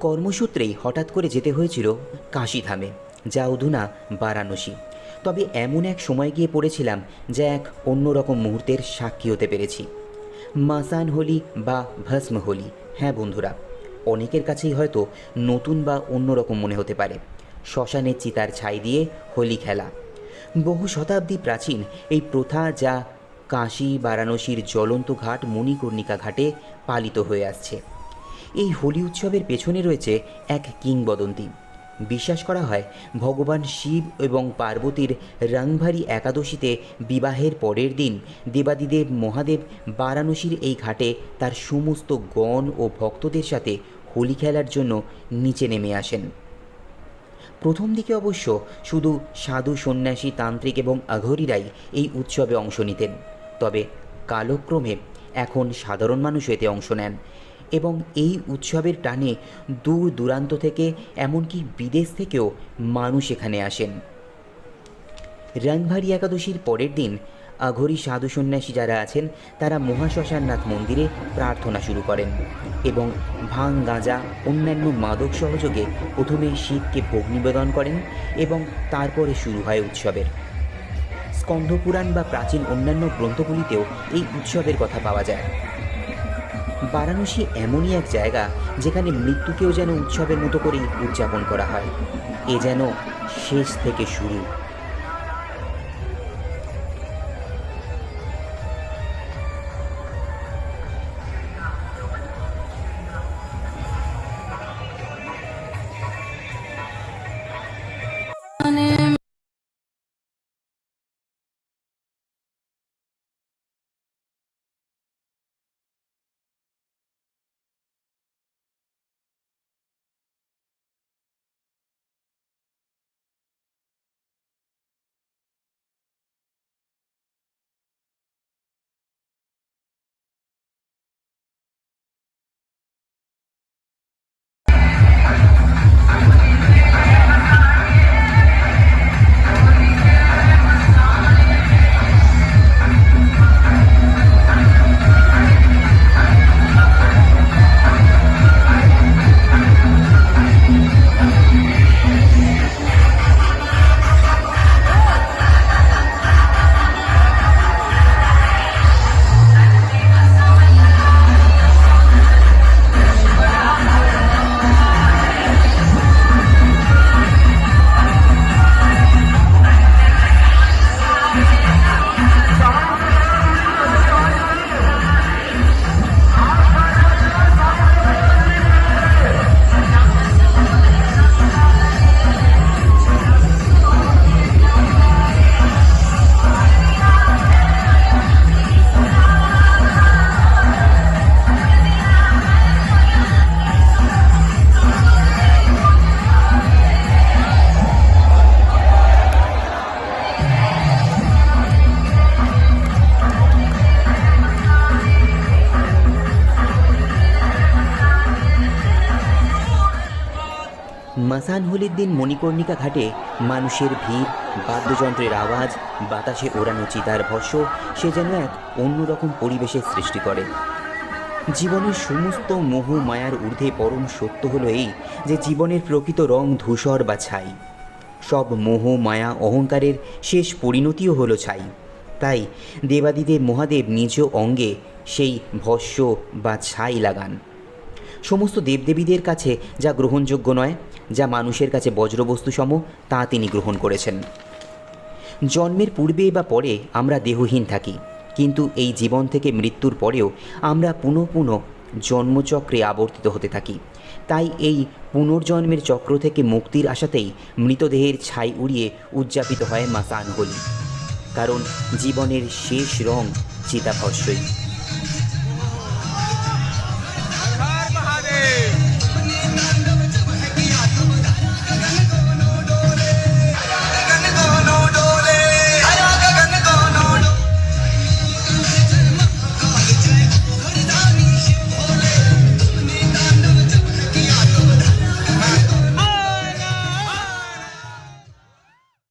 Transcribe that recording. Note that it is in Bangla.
কর্মসূত্রেই হঠাৎ করে যেতে হয়েছিল কাশীধামে, যা অধুনা বারাণসী। তবে এমন এক সময় গিয়ে পড়েছিলাম যা এক অন্যরকম মুহূর্তের সাক্ষী হতে পেরেছি। মাসান হোলি বা ভস্ম হোলি হ্যাঁ বন্ধুরা, অনেকের কাছেই হয়তো নতুন বা অন্যরকম মনে হতে পারে। শ্মশানের চিতার ছাই দিয়ে হোলি খেলা। বহু শতাব্দী প্রাচীন এই প্রথা যা কাশী বারাণসীর জ্বলন্ত ঘাট মণিকর্ণিকা ঘাটে পালিত হয়ে আসছে। এই হোলি উৎসবের পেছনে রয়েছে এক কিংবদন্তি। বিশ্বাস করা হয়, ভগবান শিব এবং পার্বতীর রংভারী একাদশীতে বিবাহের পরের দিন দেবাদিদেব মহাদেব বারাণসীর এই ঘাটে তার সমস্ত গণ ও ভক্তদের সাথে হোলি খেলার জন্য নিচে নেমে আসেন। প্রথম দিকে অবশ্য শুধু সাধু সন্ন্যাসী তান্ত্রিক এবং আঘরিরাই এই উৎসবে অংশ নিতেন, তবে কালক্রমে এখন সাধারণ মানুষও এতে অংশ নেন। এবং এই উৎসবের টানে দূর দূরান্ত থেকে, এমনকি বিদেশ থেকেও মানুষ এখানে আসেন। রংভারি একাদশীর পরের দিন আঘরি সাধু সন্ন্যাসী যারা আছেন, তারা মহাশ্মশাননাথ মন্দিরে প্রার্থনা শুরু করেন এবং ভাং গাঁজা, অন্যান্য মাদক সহযোগে প্রথমে শিবকে ভোগ নিবেদন করেন এবং তারপরে শুরু হয় উৎসবের। স্কন্ধপুরাণ বা প্রাচীন অন্যান্য গ্রন্থগুলিতেও এই উৎসবের কথা পাওয়া যায়। বারাণসী এমনই এক জায়গা যেখানে মৃত্যুকেও যেন উৎসবের মতো করেই উদযাপন করা হয়। এ যেন শেষ থেকে শুরু। মাসান হোলির দিন মণিকর্ণিকা ঘাটে মানুষের ভিড়, বাদ্যযন্ত্রের আওয়াজ, বাতাসে ওড়ানো চিতার ভস্য, সে যেন এক অন্যরকম পরিবেশের সৃষ্টি করে। জীবনের সমস্ত মোহ মায়ার ঊর্ধ্বে পরম সত্য হলো এই যে জীবনের প্রকৃত রং ধূসর বা ছাই। সব মোহ, মায়া, অহংকারের শেষ পরিণতিও হলো ছাই। তাই দেবাদিদেব মহাদেব নিজ অঙ্গে সেই ভস্য বা ছাই লাগান। সমস্ত দেবদেবীদের কাছে যা গ্রহণযোগ্য নয়, যা মানুষের কাছে বজ্রবস্তু সম তা তিনি গ্রহণ করেছেন। জন্মের পূর্বে বা পরে আমরা দেহহীন থাকি, কিন্তু এই জীবন থেকে মৃত্যুর পরেও আমরা পুনঃ পুনঃ জন্মচক্রে আবর্তিত হতে থাকি। তাই এই পুনর্জন্মের চক্র থেকে মুক্তির আশাতেই মৃতদেহের ছাই উড়িয়ে উদযাপিত হয় মাসান হোলি কারণ জীবনের শেষ রং চিতাভস্যই